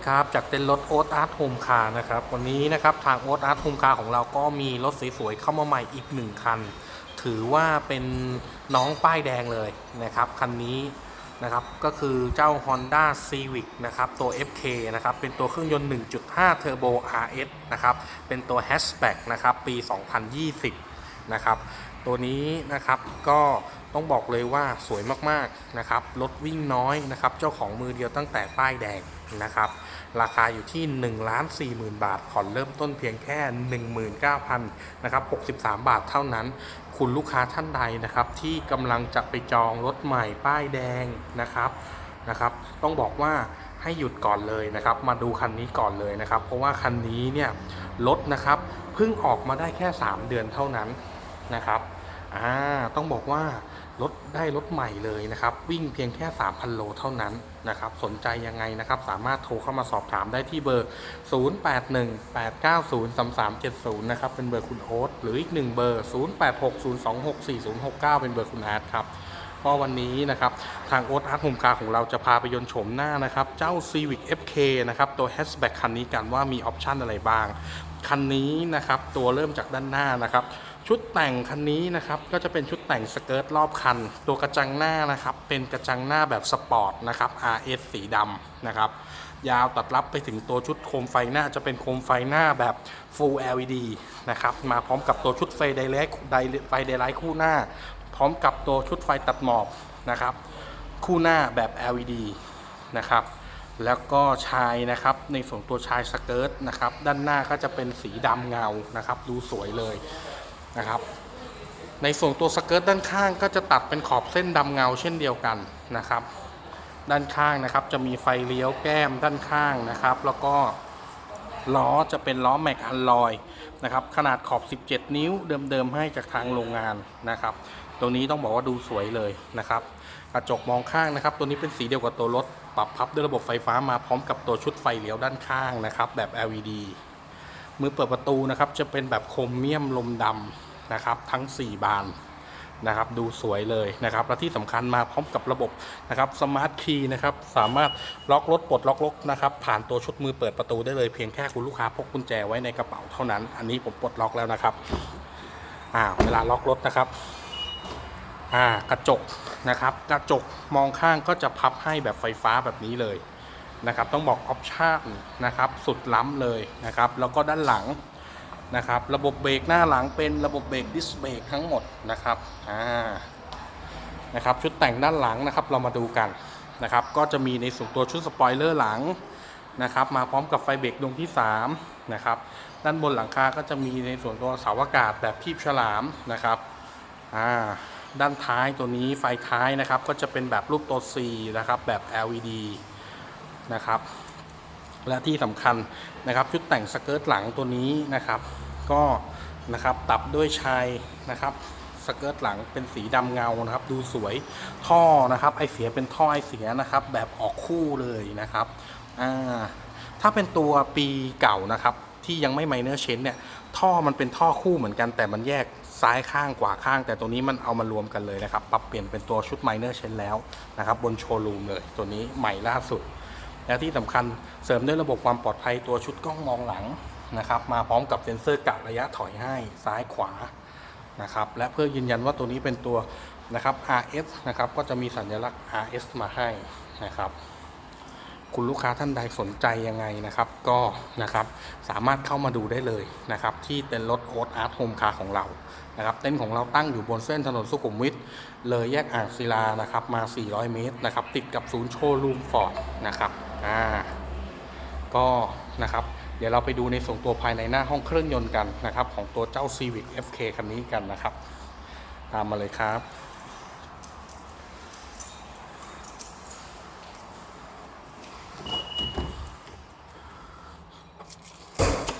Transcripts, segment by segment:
ดีครับ จากเต้นรถโอ๊ตอาร์ตโฮมคาร์นะครับ วันนี้นะครับทางโอ๊ตอาร์ตโฮมคาร์ของเราก็มีรถสวยๆเข้ามาใหม่อีกหนึ่งคัน ถือว่าเป็นน้องป้ายแดงเลยนะครับ คันนี้นะครับก็คือเจ้า Honda Civic นะครับ ตัว FK นะครับ เป็นตัวเครื่องยนต์ 1.5 Turbo RS นะครับ เป็นตัว Hatchback นะครับ ปี 2020 นะครับ ตัวนี้นะครับก็ต้องบอกเลยว่าสวยมากๆนะครับ รถวิ่งน้อยนะครับ เจ้าของมือเดียวตั้งแต่ป้ายแดง นะครับ ราคาอยู่ที่1นึ่งล้านสี่หมื่นบาท ผ่อนเริ่มต้นเพียงแค่ 19,000นะครับ63 บาทเท่านั้น คุณลูกค้าท่านใดนะครับ ที่กำลังจะไปจองรถใหม่ป้ายแดงนะครับนะครับ ต้องบอกว่าให้หยุดก่อนเลยนะครับ มาดูคันนี้ก่อนเลยนะครับ เพราะว่าคันนี้เนี่ยรถนะครับเพิ่งออกมาได้แค่ 3 เดือนเท่านั้นนะครับอ่าต้องบอกว่า รถได้รถใหม่เลยนะครับ วิ่งเพียงแค่ 3,000 โลเท่านั้นนะครับ สนใจยังไงนะครับ สามารถโทรเข้ามาสอบถามได้ที่เบอร์ 0818903370 นะครับ เป็นเบอร์คุณโอ๊ตหรืออีกหนึ่งเบอร์ 0860264069 เป็นเบอร์คุณอาร์ตครับก็วันนี้นะครับทางโอ๊ตอาร์ตโฮมคาร์ของเราจะพาไปยนต์โฉมหน้านะครับ เจ้า Civic FK นะครับ ตัว Hatchback คันนี้กันว่ามีออปชันอะไรบ้าง คันนี้นะครับ ตัวเริ่มจากด้านหน้านะครับ ชุดแต่งคันนี้นะครับก็จะเป็นชุดแต่งสเกิร์ตรอบคัน ตัวกระจังหน้านะครับเป็นกระจังหน้าแบบสปอร์ตนะครับ RS สีดำนะครับยาวตัดรับไปถึงตัวชุดโคมไฟหน้าจะเป็นโคมไฟหน้าแบบ Full LED นะครับมาพร้อมกับตัวชุดไฟไดเรกไฟเดไลท์คู่หน้า พร้อมกับตัวชุดไฟตัดหมอกนะครับคู่หน้าแบบ LED นะครับแล้วก็ชายนะครับในส่วนตัวชายสเกิร์ตนะครับด้านหน้าก็จะเป็นสีดำเงานะครับดูสวยเลย นะครับ ในส่วนตัวสเกิร์ตด้านข้างก็จะตัดเป็นขอบเส้นดำเงาเช่นเดียวกันนะครับ ด้านข้างนะครับจะมีไฟเลี้ยวแก้มด้านข้างนะครับ แล้วก็ล้อจะเป็นล้อแม็กอัลลอยนะครับ ขนาดขอบ 17 นิ้วเดิมๆให้จากทางโรงงานนะครับ ตัวนี้ต้องบอกว่าดูสวยเลยนะครับ กระจกมองข้างนะครับ ตัวนี้เป็นสีเดียวกับตัวรถ ปรับพับด้วยระบบไฟฟ้ามาพร้อมกับตัวชุดไฟเลี้ยวด้านข้างนะครับ แบบ LED มือเปิดประตูนะครับจะเป็นแบบโครเมียมลมดำนะครับ ทั้ง 4 บานนะครับดูสวยเลยนะครับและที่สำคัญมาพร้อมกับระบบนะครับสมาร์ทคีย์นะครับสามารถล็อกรถปลดล็อกรถนะครับผ่านตัวชุดมือเปิดประตูได้เลยเพียงแค่คุณลูกค้าพกกุญแจไว้ในกระเป๋าเท่านั้น อันนี้ผมปลดล็อกแล้วนะครับอ่าเวลาล็อกรถนะครับอ่ากระจกนะครับ กระจกมองข้างก็จะพับให้แบบไฟฟ้าแบบนี้เลย นะครับต้องบอกออปชั่นนะครับสุดล้ำเลยนะครับแล้วก็ด้านหลังนะครับระบบเบรกหน้าหลังเป็นระบบเบรกดิสเบรกทั้งหมดนะครับอ่านะครับชุดแต่งด้านหลังนะครับเรามาดูกันนะครับก็จะมีในส่วนตัวชุดสปอยเลอร์หลังนะครับมาพร้อมกับไฟเบรกดวงที่3นะครับด้านบนหลังคาก็จะมีในส่วนตัวเสาอากาศแบบคีบฉลามนะครับอ่าด้านท้ายตัวนี้ไฟท้ายนะครับก็จะเป็นแบบรูปตัว C นะครับแบบ LED นะครับ และที่สำคัญนะครับชุดแต่งสเกิร์ตหลังตัวนี้นะครับ ก็นะครับตับด้วยชายนะครับสเกิร์ตหลังเป็นสีดำเงานะครับ ดูสวยท่อนะครับ ไอเสียเป็นท่อไอเสียนะครับ แบบออกคู่เลยนะครับอ่าถ้าเป็นตัวปีเก่านะครับ ที่ยังไม่ไมเนอร์เชนเนี่ย ท่อมันเป็นท่อคู่เหมือนกัน แต่มันแยกซ้ายข้างขวาข้าง แต่ตัวนี้มันเอามารวมกันเลยนะครับ ปรับเปลี่ยนเป็นตัวชุดไมเนอร์เชนแล้วนะครับ บนโชว์รูมเลย ตัวนี้ใหม่ล่าสุด และที่สำคัญเสริมด้วยระบบความปลอดภัยตัวชุดกล้องมองหลังนะครับมาพร้อมกับเซ็นเซอร์กะระยะถอยให้ซ้ายขวานะครับและเพื่อยืนยันว่าตัวนี้เป็นตัวนะครับ RS นะครับก็จะมีสัญลักษณ์ RS มาให้นะครับคุณลูกค้าท่านใดสนใจยังไงนะครับ ก็นะครับสามารถเข้ามาดูได้เลยนะครับ ที่เต็นท์รถโอ๊ตอาร์ตโฮมคาของเรานะครับ เต็นท์ของเราตั้งอยู่บนเส้นถนนสุขุมวิทเลยแยกอ่างศิลานะครับ มา 400 เมตรนะครับ ติดกับศูนย์โชว์รูมฟอร์ดนะครับ อ่าก็นะครับ เดี๋ยวเราไปดูในส่วนตัวภายในหน้าห้องเครื่องยนต์กันนะครับ ของตัวเจ้า Civic FK คันนี้กันนะครับ ตามมาเลยครับ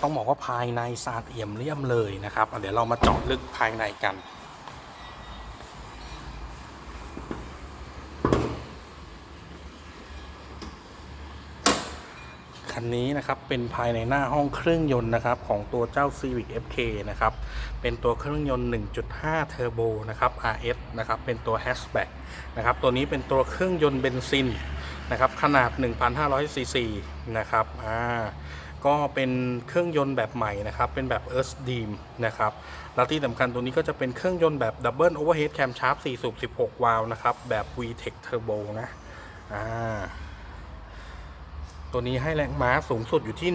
ต้องบอกว่าภายในสะอาดเอี่ยมเลี่ยมเลยนะครับ เดี๋ยวเรามาเจาะลึกภายในกัน คันนี้นะครับเป็นภายในหน้าห้องเครื่องยนต์นะครับของตัวเจ้า Civic FK นะครับเป็นตัวเครื่องยนต์ 1.5 Turbo นะครับ RS นะครับเป็นตัว Hatchback นะครับตัวนี้เป็นตัวเครื่องยนต์เบนซินนะครับขนาด 1,500ซีซีนะครับอ่าก็เป็นเครื่องยนต์แบบใหม่นะครับ เป็นแบบ Earth Steam นะครับแล้วที่สำคัญตัวนี้ก็จะเป็นเครื่องยนต์แบบ Double Overhead Camshaft 4สูบ 16 วาล์วนะครับ แบบ VTEC Turbo นะอ่า ตัวนี้ให้แรงม้าสูงสุดอยู่ที่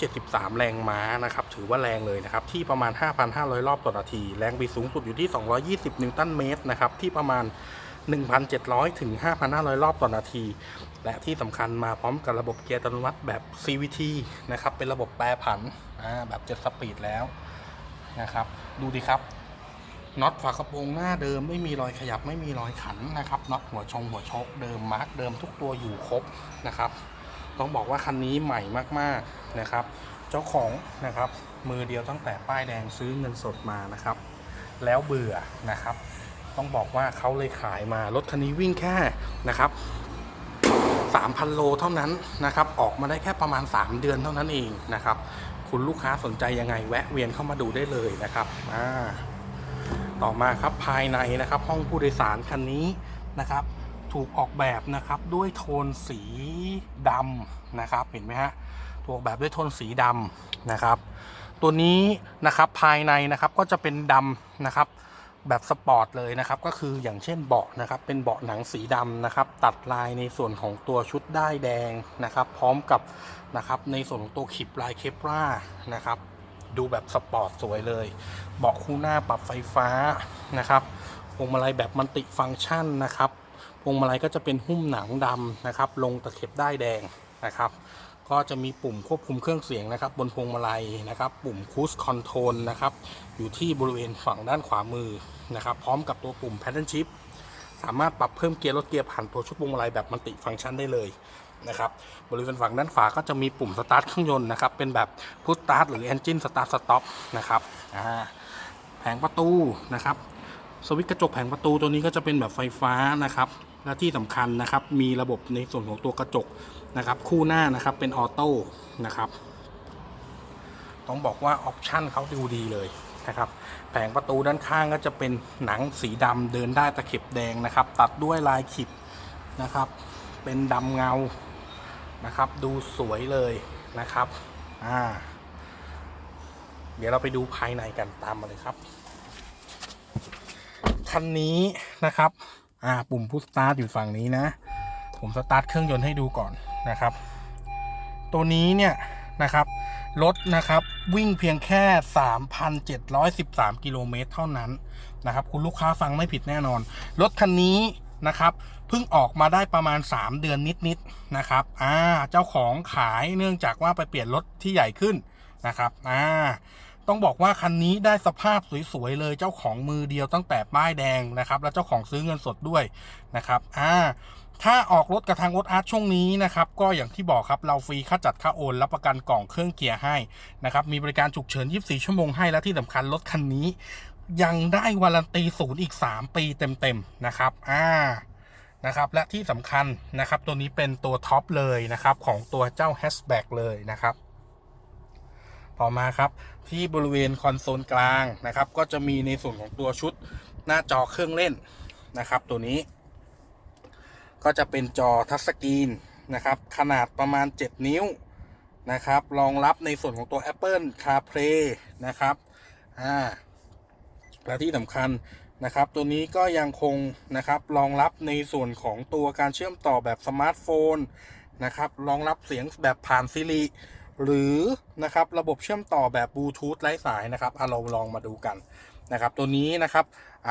173 แรงม้านะครับ ถือว่าแรงเลยนะครับ ที่ประมาณ 5,500 รอบต่อนาที แรงบิดสูงสุดอยู่ที่ 220 นิวตันเมตรนะครับ ที่ประมาณ 1,700 ถึง 5,500 รอบต่อนาที และที่สำคัญมาพร้อมกับระบบเกียร์อัตโนมัติแบบ CVT นะครับ เป็นระบบแปรผันแบบ 7 สปีดแล้วนะครับ ดูดิครับน็อตฝากระโปรงหน้าเดิมไม่มีรอยขยับไม่มีรอยขันนะครับน็อตหัวชงหัวชกเดิมมาร์กเดิมทุกตัวอยู่ครบนะครับ ต้องบอกว่าคันนี้ใหม่มากๆนะครับ เจ้าของนะครับมือเดียวตั้งแต่ป้ายแดงซื้อเงินสดมานะครับ แล้วเบื่อนะครับ ต้องบอกว่าเขาเลยขายมารถคันนี้วิ่งแค่นะครับ3,000 โลเท่านั้นนะครับ ออกมาได้แค่ประมาณ 3 เดือนเท่านั้นเองนะครับ คุณลูกค้าสนใจยังไงแวะเวียนเข้ามาดูได้เลยนะครับอ่าต่อมาครับภายในนะครับ ห้องผู้โดยสารคันนี้นะครับ ถูกออกแบบนะครับด้วยโทนสีดำนะครับเห็นไหมฮะถูกออกแบบด้วยโทนสีดำนะครับ ตัวนี้นะครับภายในนะครับก็จะเป็นดำนะครับแบบสปอร์ตเลยนะครับก็คืออย่างเช่นเบาะนะครับเป็นเบาะหนังสีดำนะครับตัดลายในส่วนของตัวชุดด้ายแดงนะครับ พร้อมกับนะครับในส่วนของตัวขีบลายเคปรานะครับดูแบบสปอร์ตสวยเลย เบาะคู่หน้าปรับไฟฟ้านะครับพวงมาลัยแบบมัลติฟังก์ชันนะครับ พวงมาลัยก็จะเป็นหุ้มหนังดำนะครับ ลงตะเข็บได้แดงนะครับ ก็จะมีปุ่มควบคุมเครื่องเสียงนะครับ บนพวงมาลัยนะครับ ปุ่มคูสคอนโทรลนะครับ อยู่ที่บริเวณฝั่งด้านขวามือนะครับ พร้อมกับตัวปุ่ม Pattern Shift สามารถปรับเพิ่มเกียร์ลดเกียร์ผ่านตัวชุดพวงมาลัยแบบมัลติฟังก์ชันได้เลยนะครับบริเวณฝั่งด้านขวาก็จะมีปุ่มสตาร์ทเครื่องยนต์นะครับ เป็นแบบพุทสตาร์ทหรือ Engine Start Stop นะครับแผงประตูนะครับ สวิตช์กระจกแผงประตูตัวนี้ก็จะเป็นแบบไฟฟ้านะครับ และที่สำคัญนะครับมีระบบในส่วนของตัวกระจกนะครับ คู่หน้านะครับเป็นออโต้นะครับ ต้องบอกว่าออปชันเขาดูดีเลยนะครับ แผงประตูด้านข้างก็จะเป็นหนังสีดำเดินได้ตะเข็บแดงนะครับ ตัดด้วยลายขีดนะครับ เป็นดำเงานะครับ ดูสวยเลยนะครับอ่าเดี๋ยวเราไปดูภายในกันตามมาเลยครับ คันนี้นะครับ อ่าปุ่มพุชสตาร์ทอยู่ฝั่งนี้นะ ผมสตาร์ทเครื่องยนต์ให้ดูก่อนนะครับ ตัวนี้เนี่ยนะครับรถนะครับวิ่งเพียงแค่ 3,713 กิโลเมตรเท่านั้นนะครับ คุณลูกค้าฟังไม่ผิดแน่นอน รถคันนี้นะครับเพิ่งออกมาได้ประมาณ 3 เดือนนิดๆนะครับอ่าเจ้าของขายเนื่องจากว่าไปเปลี่ยนรถที่ใหญ่ขึ้นนะครับอ่า ต้องบอกว่าคันนี้ได้สภาพสวยๆเลยเจ้าของมือเดียวตั้งแต่ป้ายแดงนะครับ แล้วเจ้าของซื้อเงินสดด้วยนะครับอ่าถ้าออกรถกับทางรถอาร์ตช่วงนี้นะครับก็อย่างที่บอกครับเราฟรีค่าจัดค่าโอนรับประกันกล่องเครื่องเกียร์ให้นะครับมีบริการฉุกเฉิน 24 ชั่วโมงให้และที่สำคัญรถคันนี้ ยังได้วารันตีศูนย์อีก 3 ปีเต็มๆนะครับอ่านะครับและที่สำคัญนะครับตัวนี้เป็นตัวท็อปเลยนะครับของตัวเจ้า Hatchback เลยนะครับ ต่อมาครับที่บริเวณคอนโซลกลางนะครับ ก็จะมีในส่วนของตัวชุดหน้าจอเครื่องเล่นนะครับ ตัวนี้ ก็จะเป็นจอทัชสกรีนนะครับ ขนาดประมาณ 7 นิ้วนะครับ รองรับในส่วนของตัว Apple CarPlay นะครับอ่าและที่สำคัญนะครับ ตัวนี้ก็ยังคงนะครับรองรับในส่วนของตัวการเชื่อมต่อแบบสมาร์ทโฟนนะครับรองรับเสียงแบบผ่านซิริ หรือนะครับระบบเชื่อมต่อแบบบลูทูธไร้สายนะครับอะเราลองมาดูกันนะครับตัวนี้นะครับ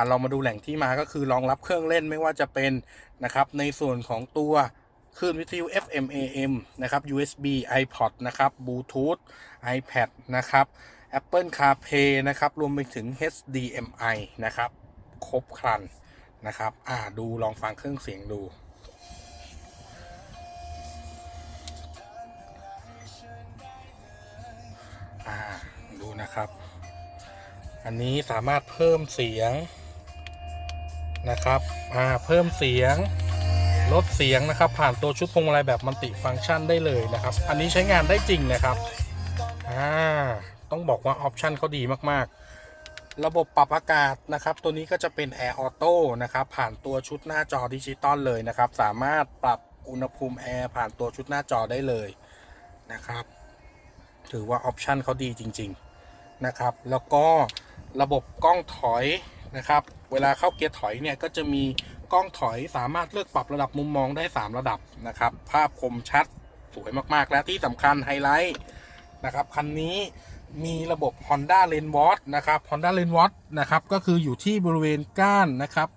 เรามาดูแหล่งที่มาก็คือรองรับเครื่องเล่นไม่ว่าจะเป็นนะครับในส่วนของตัวคลื่นวิทยุ FM AM นะครับ USB iPod นะครับ Bluetooth iPad นะครับ Apple CarPlay นะครับรวมไปถึง HDMI นะครับ ครบครันนะครับ อ่าดูลองฟังเครื่องเสียงดู นะครับ อันนี้สามารถเพิ่มเสียงนะครับอ่าเพิ่มเสียงลดเสียงนะครับ ผ่านตัวชุดพวงมาลัยแบบมัลติฟังก์ชันได้เลยนะครับ อันนี้ใช้งานได้จริงนะครับอ่าต้องบอกว่าออปชันเขาดีมากๆ ระบบปรับอากาศนะครับ ตัวนี้ก็จะเป็น Air Auto นะครับ ผ่านตัวชุดหน้าจอดิจิตอลเลยนะครับ สามารถปรับอุณหภูมิแอร์ผ่านตัวชุดหน้าจอได้เลยนะครับ ถือว่าออปชันเขาดีจริง ๆ นะครับ แล้วก็ระบบกล้องถอยนะครับ เวลาเข้าเกียร์ถอยเนี่ยก็จะมีกล้องถอยสามารถเลือกปรับระดับมุมมองได้ 3 ระดับนะครับ ภาพคมชัดสวยมากๆ และที่สำคัญไฮไลท์นะครับคันนี้มีระบบ Honda Lane Watch นะครับ Honda Lane Watch นะครับก็คืออยู่ที่บริเวณก้านนะครับ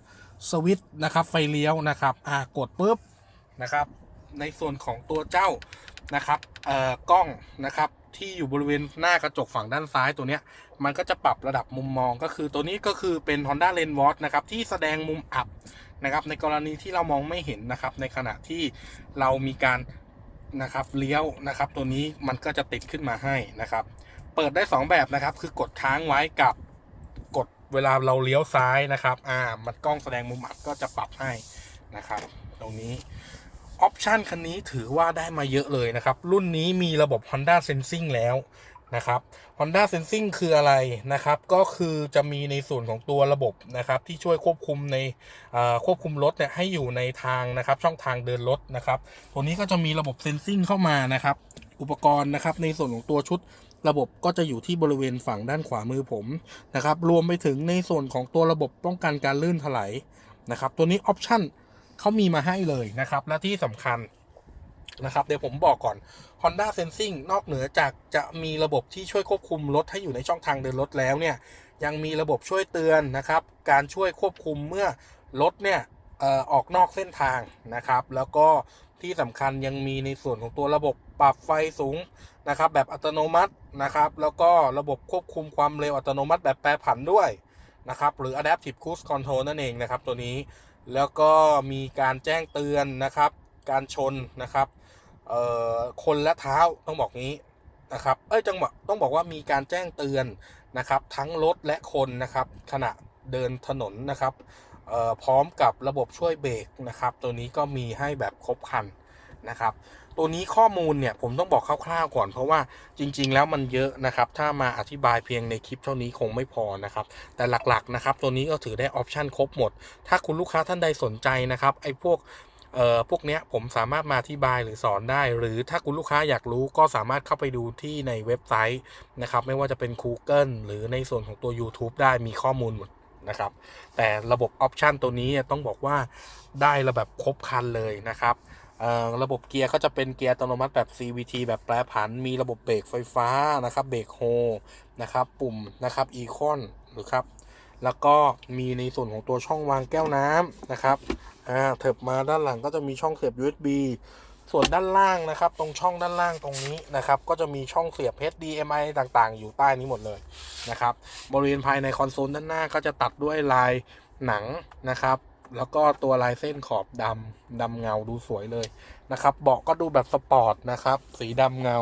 สวิตช์นะครับไฟเลี้ยวนะครับอ่ากดปุ๊บนะครับ ในส่วนของตัวเจ้านะครับเอ่อกล้องนะครับ ที่อยู่บริเวณหน้ากระจกฝั่งด้านซ้ายตัวเนี้ย มันก็จะปรับระดับมุมมองก็คือตัวนี้ก็คือเป็น Honda Lane Watch นะครับที่แสดงมุมอับนะครับ ในกรณีที่เรามองไม่เห็นนะครับ ในขณะที่เรามีการนะครับเลี้ยวนะครับ ตัวนี้มันก็จะติดขึ้นมาให้นะครับ เปิดได้ 2 แบบนะครับ คือกดค้างไว้กับกดเวลาเราเลี้ยวซ้ายนะครับ อ่า มันกล้องแสดงมุมอับก็จะปรับให้นะครับ ตรงนี้ ออปชันคันนี้ถือว่าได้มาเยอะเลยนะครับ รุ่นนี้มีระบบ Honda Sensing แล้วนะครับ Honda Sensing คืออะไรนะครับ ก็คือจะมีในส่วนของตัวระบบนะครับ ที่ช่วยควบคุมในควบคุมรถเนี่ยให้อยู่ในทางนะครับ ช่องทางเดินรถนะครับ ตัวนี้ก็จะมีระบบ Sensing เข้ามานะครับ อุปกรณ์นะครับในส่วนของตัวชุดระบบก็จะอยู่ที่บริเวณฝั่งด้านขวามือผมนะครับ รวมไปถึงในส่วนของตัวระบบป้องกันการลื่นถลายนะครับ ตัวนี้ออปชั่น เขามีมาให้เลยนะครับ และที่สำคัญนะครับเดี๋ยวผมบอกก่อน Honda Sensing นอกเหนือจากจะมีระบบที่ช่วยควบคุมรถให้อยู่ในช่องทางเดินรถแล้วเนี่ยยังมีระบบช่วยเตือนนะครับ การช่วยควบคุมเมื่อรถเนี่ยออออกนอกเส้นทางนะครับ แล้วก็ที่สำคัญยังมีในส่วนของตัวระบบปรับไฟสูงนะครับ แบบอัตโนมัตินะครับ แล้วก็ระบบควบคุมความเร็วอัตโนมัติแบบแปรผันด้วยนะครับ หรือ adaptive cruise control นั่นเองนะครับตัวนี้ แล้วก็มีการแจ้งเตือนนะครับ การชนนะครับคนและเท้าต้องบอกงี้นะครับ เอ้ยจังหวะต้องบอกว่ามีการแจ้งเตือนนะครับ ทั้งรถและคนนะครับขณะเดินถนนนะครับพร้อมกับระบบช่วยเบรกนะครับ ตัวนี้ก็มีให้แบบครบครันนะครับ ตัวนี้ข้อมูลเนี่ยผมต้องบอกคร่าวๆก่อน เพราะว่าจริง ๆ แล้วมันเยอะนะครับ ถ้ามาอธิบายเพียงในคลิปเท่านี้คงไม่พอนะครับ แต่หลักๆนะครับตัวนี้ก็ถือได้ออปชันครบหมด ถ้าคุณลูกค้าท่านใดสนใจนะครับไอ้พวกเอ่อพวกเนี้ยผมสามารถมาอธิบายหรือสอนได้ หรือถ้าคุณลูกค้าอยากรู้ก็สามารถเข้าไปดูที่ในเว็บไซต์นะครับ ไม่ว่าจะเป็น Google หรือในส่วนของตัว YouTube ได้มีข้อมูลหมดนะครับ แต่ระบบออปชันตัวนี้ต้องบอกว่าได้ระแบบครบคันเลยนะครับ ระบบเกียร์ก็จะเป็นเกียร์อัตโนมัติแบบ CVT แบบแปรผัน มีระบบเบรกไฟฟ้านะครับเบรกโฮนะครับปุ่มนะครับอีคอนหรือครับแล้วก็มีในส่วนของตัวช่องวางแก้วน้ำนะครับอ่าเถิบมาด้านหลังก็จะมีช่องเสียบ USB ส่วนด้านล่างนะครับ ตรงช่องด้านล่างตรงนี้นะครับ ก็จะมีช่องเสียบ HDMI ต่างๆ อยู่ใต้นี้หมดเลยนะครับ บริเวณภายในคอนโซลด้านหน้าก็จะตัดด้วยลายหนังนะครับ แล้วก็ตัวลายเส้นขอบดำดำเงาดูสวยเลยนะครับ เบาะก็ดูแบบสปอร์ตนะครับ สีดำเงา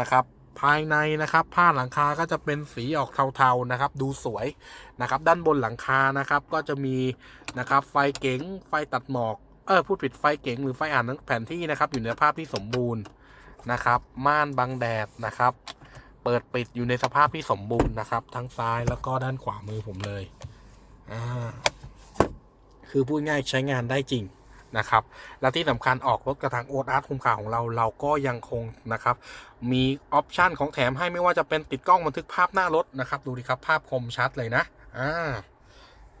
นะครับ ภายในนะครับ ผ้าหลังคาก็จะเป็นสีออกเทาๆนะครับ ดูสวยนะครับ ด้านบนหลังคานะครับ ก็จะมีนะครับ ไฟเก๋งไฟตัดหมอกเออพูดผิดไฟเก๋งหรือไฟอ่านแผนที่นะครับ อยู่ในสภาพที่สมบูรณ์นะครับ ม่านบังแดดนะครับ เปิดปิดอยู่ในสภาพที่สมบูรณ์นะครับ ทั้งซ้ายแล้วก็ด้านขวามือผมเลยอ่า คือพูดง่ายใช้งานได้จริงนะครับ และที่สำคัญออกรถกระทางโอทอาร์ตคุ้มค่าของเราเราก็ยังคงนะครับ มีออปชันของแถมให้ไม่ว่าจะเป็นติดกล้องบันทึกภาพหน้ารถนะครับ ดูดิครับภาพคมชัดเลยนะอ่า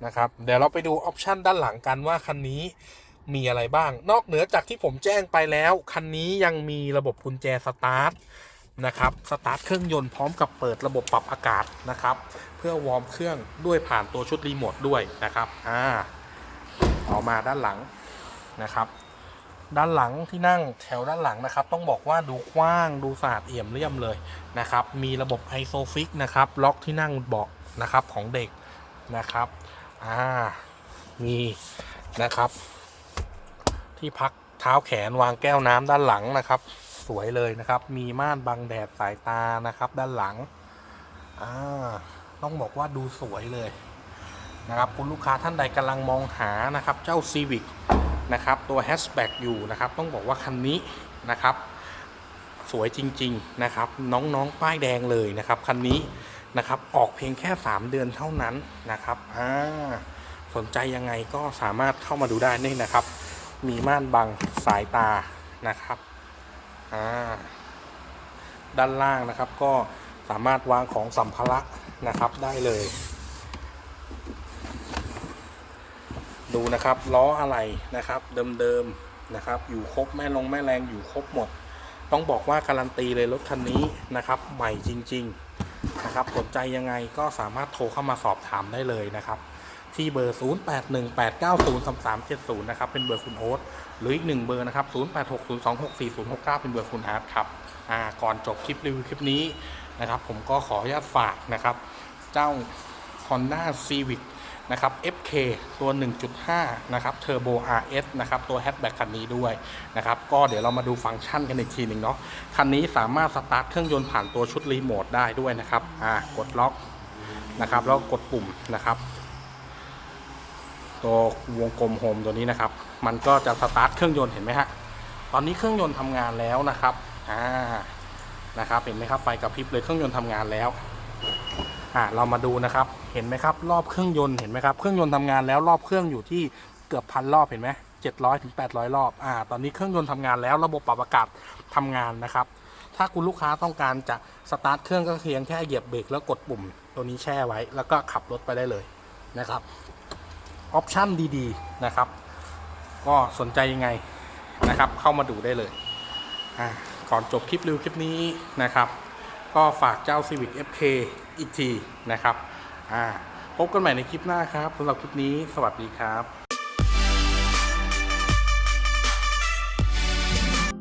นะครับเดี๋ยวเราไปดูออปชันด้านหลังกันว่าคันนี้มีอะไรบ้าง นอกเหนือจากที่ผมแจ้งไปแล้ว คันนี้ยังมีระบบกุญแจสตาร์ทนะครับสตาร์ทเครื่องยนต์พร้อมกับเปิดระบบปรับอากาศนะครับ เพื่อวอร์มเครื่องด้วยผ่านตัวชุดรีโมทด้วยนะครับอ่า เอามาด้านหลังนะครับ ด้านหลังที่นั่งแถวด้านหลังนะครับ ต้องบอกว่าดูกว้างดูสะอาดเอี่ยมเลี่ยมเลยนะครับ มีระบบไอโซฟิกนะครับล็อกที่นั่งเบาะนะครับของเด็กนะครับอ่ามีนะครับ ที่พักเท้าแขนวางแก้วน้ำด้านหลังนะครับ สวยเลยนะครับ มีม่านบังแดดสายตานะครับ ด้านหลังอ่าต้องบอกว่าดูสวยเลย นะครับคุณลูกค้าท่านใดกำลังมองหานะครับเจ้า Civic นะครับตัวแฮชแบ็กอยู่นะครับต้องบอกว่าคันนี้นะครับสวยจริงๆนะครับน้องๆป้ายแดงเลยนะครับคันนี้นะครับออกเพียงแค่ 3 เดือนเท่านั้นนะครับอ่าสนใจยังไงก็สามารถเข้ามาดูได้นี่นะครับ มีม่านบังสายตานะครับอ่าด้านล่างนะครับก็สามารถวางของสัมภาระนะครับได้เลย ดูนะครับล้ออะไรนะครับเดิมๆนะครับอยู่ครบแม่ลงแม่แรงอยู่ครบหมด ต้องบอกว่าการันตีเลยรถคันนี้นะครับใหม่จริงๆนะครับสนใจยังไงก็สามารถโทรเข้ามาสอบถามได้เลยนะครับที่เบอร์ 0818903370 นะครับ เป็นเบอร์คุณโอ๊ตหรืออีกหนึ่งเบอร์นะครับ 0860264069 เป็นเบอร์คุณอาร์ตครับ อ่า ก่อนจบคลิปรีวิวคลิปนี้นะครับ ผมก็ขออนุญาตฝากนะครับ เจ้า Honda Civic นะครับ FK ตัว 1.5 นะครับ Turbo RS นะครับ ตัวแฮชแบ็กคันนี้ด้วยนะครับ ก็เดี๋ยวเรามาดูฟังก์ชันกันอีกทีหนึ่งเนาะ คันนี้สามารถสตาร์ทเครื่องยนต์ผ่านตัวชุดรีโมทได้ด้วยนะครับ อ่า กดล็อกนะครับ แล้วกดปุ่มนะครับ ตัววงกลมโฮมตัวนี้นะครับ มันก็จะสตาร์ทเครื่องยนต์เห็นไหมฮะ ตอนนี้เครื่องยนต์ทำงานแล้วนะครับ อ่า นะครับ เห็นไหมครับ ไฟกระพริบเลยเครื่องยนต์ทำงานแล้ว อ่าเรามาดูนะครับเห็นไหมครับ รอบเครื่องยนต์เห็นไหมครับเครื่องยนต์ทำงานแล้วรอบเครื่องอยู่ที่เกือบพันรอบเห็นไหมเจ็ดร้อยถึงแปดร้อยรอบอ่าตอนนี้เครื่องยนต์ทำงานแล้วระบบปรับอากาศทำงานนะครับ ถ้าคุณลูกค้าต้องการจะสตาร์ทเครื่องก็เพียงแค่เหยียบเบรกแล้วกดปุ่ม ตัวนี้แช่ไว้ แล้วก็ขับรถไปได้เลยนะครับออปชั่นดีๆนะครับ ก็สนใจยังไงนะครับ เข้ามาดูได้เลยอ่าก่อนจบคลิปรีวิวคลิปนี้นะครับ ก็ฝากเจ้า Civic FK อีกทีนะครับอ่าพบกันใหม่ในคลิปหน้าครับสำหรับคลิปนี้ สวัสดีครับ